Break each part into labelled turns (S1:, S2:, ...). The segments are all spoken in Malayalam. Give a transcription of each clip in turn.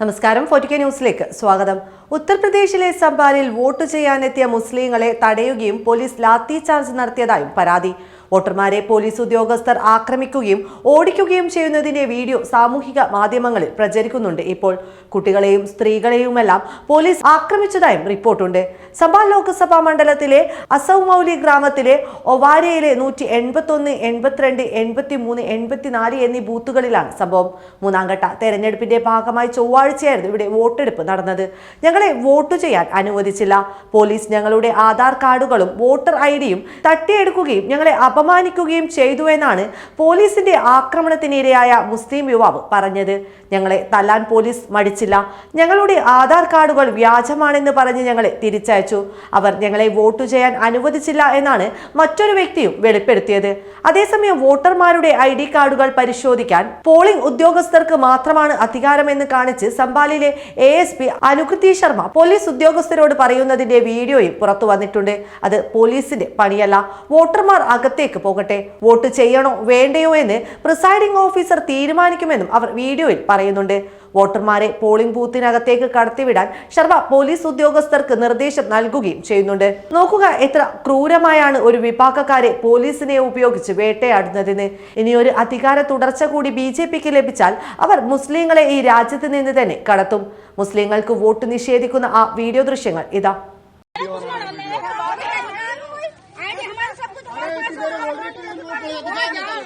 S1: നമസ്കാരം ഫോർട്ടിക്ക ന്യൂസിലേക്ക് സ്വാഗതം. ഉത്തർപ്രദേശിലെ സംബാലിൽ വോട്ട് ചെയ്യാനെത്തിയ മുസ്ലിങ്ങളെ തടയുകയും പോലീസ് ലാത്തി ചാർജ് നടത്തിയതായും പരാതി. വോട്ടർമാരെ പോലീസ് ഉദ്യോഗസ്ഥർ ആക്രമിക്കുകയും ഓടിക്കുകയും ചെയ്യുന്നതിന്റെ വീഡിയോ സാമൂഹിക മാധ്യമങ്ങളിൽ പ്രചരിക്കുന്നുണ്ട്. ഇപ്പോൾ കുട്ടികളെയും സ്ത്രീകളെയുമെല്ലാം പോലീസ് ആക്രമിച്ചതായും റിപ്പോർട്ടുണ്ട്. സഭാ ലോക്സഭാ മണ്ഡലത്തിലെ അസൗമൌലി ഗ്രാമത്തിലെ ഒവാരയിലെ നൂറ്റി എൺപത്തൊന്ന് എൺപത്തിരണ്ട് എൺപത്തി മൂന്ന് എൺപത്തിനാല് എന്നീ ബൂത്തുകളിലാണ് സംഭവം. മൂന്നാംഘട്ട തെരഞ്ഞെടുപ്പിന്റെ ഭാഗമായി ചൊവ്വാഴ്ചയായിരുന്നു ഇവിടെ വോട്ടെടുപ്പ് നടന്നത്. ഞങ്ങളെ വോട്ട് ചെയ്യാൻ അനുവദിച്ചില്ല. പോലീസ് ഞങ്ങളുടെ ആധാർ കാർഡുകളും വോട്ടർ ഐ ഡിയും തട്ടിയെടുക്കുകയും ഞങ്ങളെ അപമാനിക്കുകയും ചെയ്തു എന്നാണ് പോലീസിന്റെ ആക്രമണത്തിനിരയായ മുസ്ലിം യുവാവ് പറഞ്ഞത്. ഞങ്ങളെ തല്ലാൻ പോലീസ് മടിച്ചില്ല. ഞങ്ങളുടെ ആധാർ കാർഡുകൾ വ്യാജമാണെന്ന് പറഞ്ഞ് ഞങ്ങളെ തിരിച്ചയച്ചു. അവർ ഞങ്ങളെ വോട്ട് ചെയ്യാൻ അനുവദിച്ചില്ല എന്നാണ് മറ്റൊരു വ്യക്തിയും വെളിപ്പെടുത്തിയത്. അതേസമയം വോട്ടർമാരുടെ ഐ ഡി കാർഡുകൾ പരിശോധിക്കാൻ പോളിംഗ് ഉദ്യോഗസ്ഥർക്ക് മാത്രമാണ് അധികാരമെന്ന് കാണിച്ച് സംബാലിലെ A S P Anukriti Sharma police ഉദ്യോഗസ്ഥരോട് പറയുന്നതിന്റെ വീഡിയോയും പുറത്തു വന്നിട്ടുണ്ട്. അത് പോലീസിന്റെ പണിയല്ല. വോട്ടർമാർ അകത്തേക്ക് പോകട്ടെ? വോട്ട് ചെയ്യണോ വേണ്ടയോ എന്ന് പ്രിസൈഡിംഗ് ഓഫീസർ തീരുമാനിക്കുമെന്നും അവർ വീഡിയോയിൽ പറയുന്നുണ്ട്. വോട്ടർമാരെ പോളിംഗ് ബൂത്തിനകത്തേക്ക് കടത്തിവിടാൻ ശർമ്മ പോലീസ് ഉദ്യോഗസ്ഥർക്ക് നിർദ്ദേശം നൽകുകയും ചെയ്യുന്നുണ്ട്. നോക്കുക എത്ര ക്രൂരമായാണ് ഒരു വിഭാഗക്കാരെ പോലീസിനെ ഉപയോഗിച്ച് വേട്ടയാടുന്നതെന്ന്. ഇനിയൊരു അധികാര തുടർച്ച കൂടി ബി ജെ പിക്ക് ലഭിച്ചാൽ അവർ മുസ്ലിങ്ങളെ ഈ രാജ്യത്ത് നിന്ന് തന്നെ കടത്തും. മുസ്ലിങ്ങൾക്ക് വോട്ട് നിഷേധിക്കുന്ന ആ വീഡിയോ ദൃശ്യങ്ങൾ ഇതാ.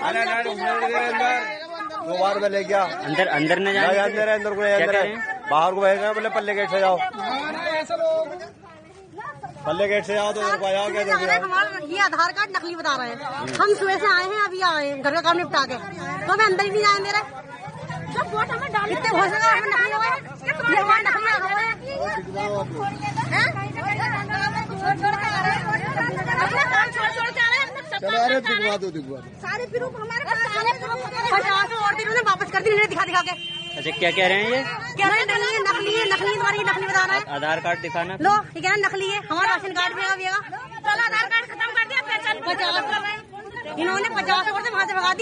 S2: अंदर अंदर दो बार में ले गया
S3: अंदर अंदर न
S2: जा
S3: जाने
S2: अंदर है अंदर को अंदर है बाहर को भेजना बोले पल्ले गेट से जाओ पल्ले गेट से जाओ तो उधर को आया क्या
S4: हैं, ये आधार कार्ड नकली बता रहे हैं हम सुबह से आए हैं अभी आए हैं घर का काम निपटा के तो हमें अंदर ही नहीं इतने हो हमें नकली हो नकली आ हैं? छोड़ छोड़ के आ रहे हैं अपना सब
S2: चलो अरे दिखवा दो दिखवा दो।
S4: सारे प्रूफ हमारे पास सारे प्रूफ पचास और दिन ने वापस कर दी इन्हें दिखा दिखा के।
S3: अच्छा क्या कह रहे हैं ये?
S4: कह रहे हैं? नकली है नकली है नकली तुम्हारी नकली बता रहा है।
S3: आधार कार्ड दिखाना।
S4: लो ये कह रहे नकली है। हमारा राशन कार्ड भी आधार कार्ड खत्म कर दिया पहचान पचास इन्होंने पचास और से वहाँ से भगा दी